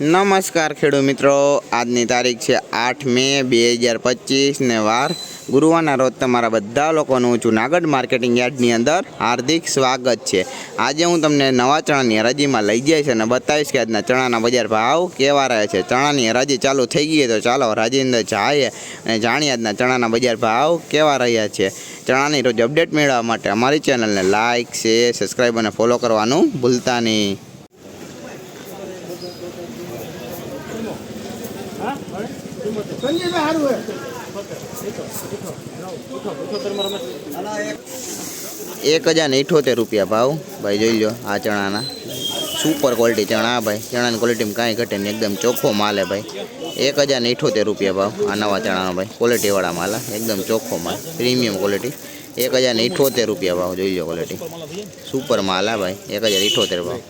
નમસ્કાર ખેડૂત મિત્રો. આજની તારીખ છે આઠ મે બે હજાર પચીસ ને વાર ગુરુવારના રોજ તમારા બધા લોકોનું જુનાગઢ માર્કેટિંગ યાર્ડની અંદર હાર્દિક સ્વાગત છે. આજે હું તમને નવા ચણાની હરાજીમાં લઈ જઈશ અને બતાવીશ કે આજના ચણાના બજાર ભાવ કેવા રહે છે. ચણાની હરાજી ચાલુ થઈ ગઈ તો ચાલો હરાજી અંદર જઈએ અને જાણીએ આજના ચણાના બજાર ભાવ કેવા રહ્યા છે. ચણાની રોજ અપડેટ મેળવવા માટે અમારી ચેનલને લાઇક શેર સબસ્ક્રાઈબ અને ફોલો કરવાનું ભૂલતા નહીં. એક હજાર ને ઇઠોતેર રૂપિયા ભાવ. ભાઈ, જોઈ લો આ ચણાના. સુપર ક્વોલિટી ચણા, ભાઈ. ચણાની ક્વોલિટીમાં કાંઈ ઘટે નહીં. એકદમ ચોખ્ખો માલ હે, ભાઈ. એક હજાર ને ઇઠોતેર રૂપિયા ભાવ. આ નવા ચણાનો, ભાઈ. ક્વોલિટીવાળા માલ, હે. એકદમ ચોખ્ખો માલ. પ્રીમિયમ ક્વોલિટી એક હજાર ને ઇઠોતેર રૂપિયા ભાવ, જોઈ લો ક્વોલિટી સુપર માલ, હા, ભાઈ. એક હજાર ઇઠોતેર ભાવ.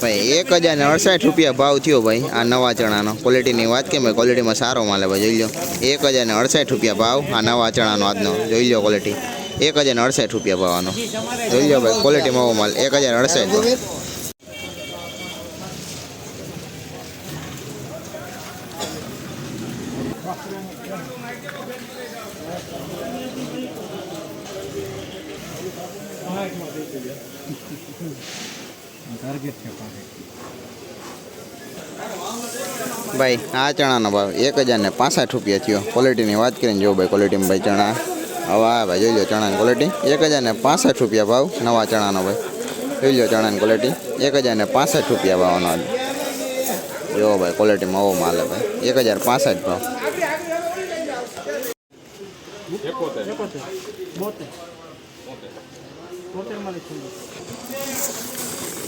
ભાઈ, એક હજાર ને અડસઠ રૂપિયા ભાવ થયો ભાઈ, આ નવા ચણાનો. ક્વોલિટીની વાત કેમ ક્વોલિટીમાં સારો માલે ભાઈ, જોઈ લો એક હજાર ને અડસઠ રૂપિયા ભાવ, આ નવા ચણાનો આજનો, જોઈ લો ક્વોલિટી એક હજાર ને અડસઠ રૂપિયા ભાવવાનો જોઈ લો ભાઈ ક્વોલિટીમાં આવો માલ. એક હજાર અડસઠ. ભાઈ આ ચણાનો ભાવ એક હજાર ને પાસઠ રૂપિયા થયો. ક્વોલિટીની વાત કરીને જો ભાઈ ક્વોલિટીમાં ભાઈ ચણા. હવે આ ભાઈ જોઈ લો ચણાની ક્વોલિટી એક હજાર ને પાસઠ રૂપિયા ભાવ નવા ચણાનો ભાઈ. જોઈ લો ચણાની ક્વોલિટી એક હજાર ને પાસઠ રૂપિયા ભાવનો જો ભાઈ ક્વોલિટીમાં આવો માલ હે ભાઈ એક હજાર પાસઠ ભાવ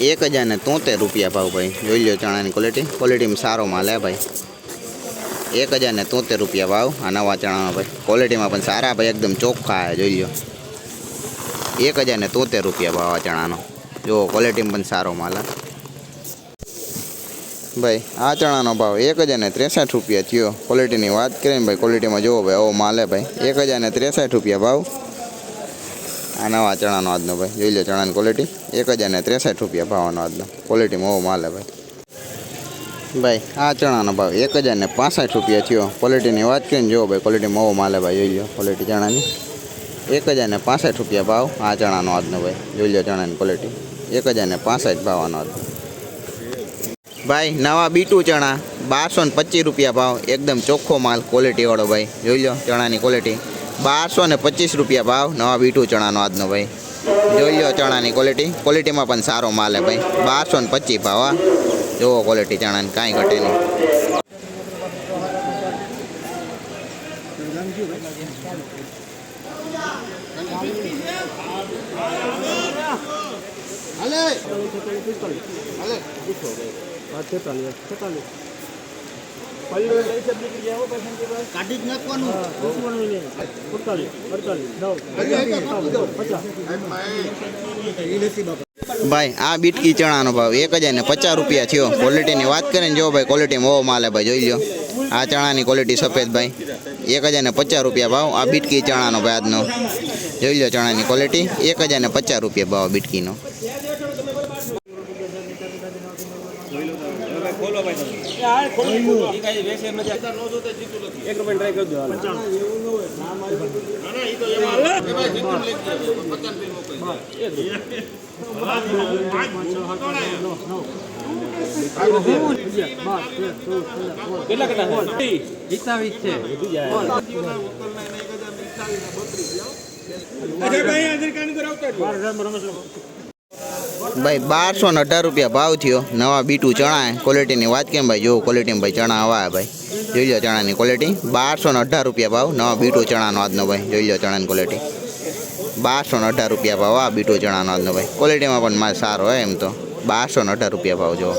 એક હજાર ને તોતેર રૂપિયા ભાવ ભાઈ. જોઈ લો ચણાની ક્વોલિટી ક્વોલિટીમાં સારો માલ હે ભાઈ. એક હજાર ને તોતેર રૂપિયા ભાવ આ નવા ચણાનો ભાઈ. ક્વોલિટીમાં પણ સારા ભાઈ, એકદમ ચોખ્ખા જોઈ લો એક હજાર ને તોતેર રૂપિયા ભાવ આ ચણાનો. જો ક્વોલિટીમાં પણ સારો માલ હા. ભાઈ, આ ચણાનો ભાવ એક હજાર ને ત્રેસઠ રૂપિયા થયો. ક્વોલિટીની વાત કરીને ભાઈ ક્વોલિટીમાં જુઓ ભાઈ, આવો માલ ભાઈ. એક હજાર ને ત્રેસઠ રૂપિયા ભાવ. આ નવા ચણાનો આજનો ભાઈ. જોઈ લો ચણાની ક્વોલિટી એક હજાર ને ત્રેસઠ રૂપિયા ભાવનો આજનો. ક્વોલિટીમાં ઓવો માલે ભાઈ. ભાઈ, આ ચણાનો ભાવ એક હજાર ને પાસઠ રૂપિયા થયો. ક્વોલિટીની વાત કરીને જુઓ ભાઈ ક્વોલિટીમાં ઓવો માલે ભાઈ. જોઈ લો ક્વોલિટી ચણાની. એક હજાર ને પાસઠ રૂપિયા ભાવ આ ચણાનો આજનો ભાઈ. જોઈ લો ચણાની ક્વોલિટી એક હજાર ને પાસઠ ભાવનો આજનો. ભાઈ, નવા બીટું ચણા બારસો ને પચીસ રૂપિયા ભાવ. એકદમ ચોખ્ખો માલ ક્વોલિટીવાળો ભાઈ. જોઈ લો ચણાની ક્વોલિટી બારસો ને પચીસ રૂપિયા ભાવ. નવા બીઠું ચણાનો આજનો ભાઈ. જોઈ લો ચણાની ક્વોલિટી ક્વોલિટીમાં પણ સારો માલ હે ભાઈ. બારસો ને પચીસ ભાવ આ જુઓ ક્વોલિટી ચણાની, કાંઈ ઘટે નહીં. કાઢી જ નાખવાનું. ભાઈ આ બીટકી ચણાનો ભાવ એક હજાર ને પચાસ રૂપિયા થયો. ક્વોલિટીની વાત કરીને જો ભાઈ ક્વોલિટીમાં ઓવો માલે ભાઈ જોઈ લો. આ ચણાની ક્વોલિટી સફેદ ભાઈ. એક હજાર ને પચાસ રૂપિયા ભાવ આ બીટકી ચણાનો ભાઈ આજનો. જોઈ લો ચણાની ક્વોલિટી એક હજાર ને પચાસ રૂપિયા ભાવ બીટકીનો. ભાઈ બારસો ને અઢાર રૂપિયા ભાવ થયો. નવા બીટું ચણા. ક્વોલિટીની વાત કેમ ભાઈ? જો ક્વોલિટીમાં ભાઈ ચણા આવા ભાઈ. જોઈ લો ચણાની ક્વોલિટી બારસો ને અઢાર રૂપિયા ભાવ. નવા બીટું ચણાનો આજનો ભાઈ. જોઈ લો ચણાની ક્વોલિટી બારસો ને અઢાર રૂપિયા ભાવ. આ બીટું ચણાનો આજનો ભાઈ. ક્વોલિટીમાં પણ માલ સારો હોય એમ તો. બારસો ને અઢાર રૂપિયા ભાવ જો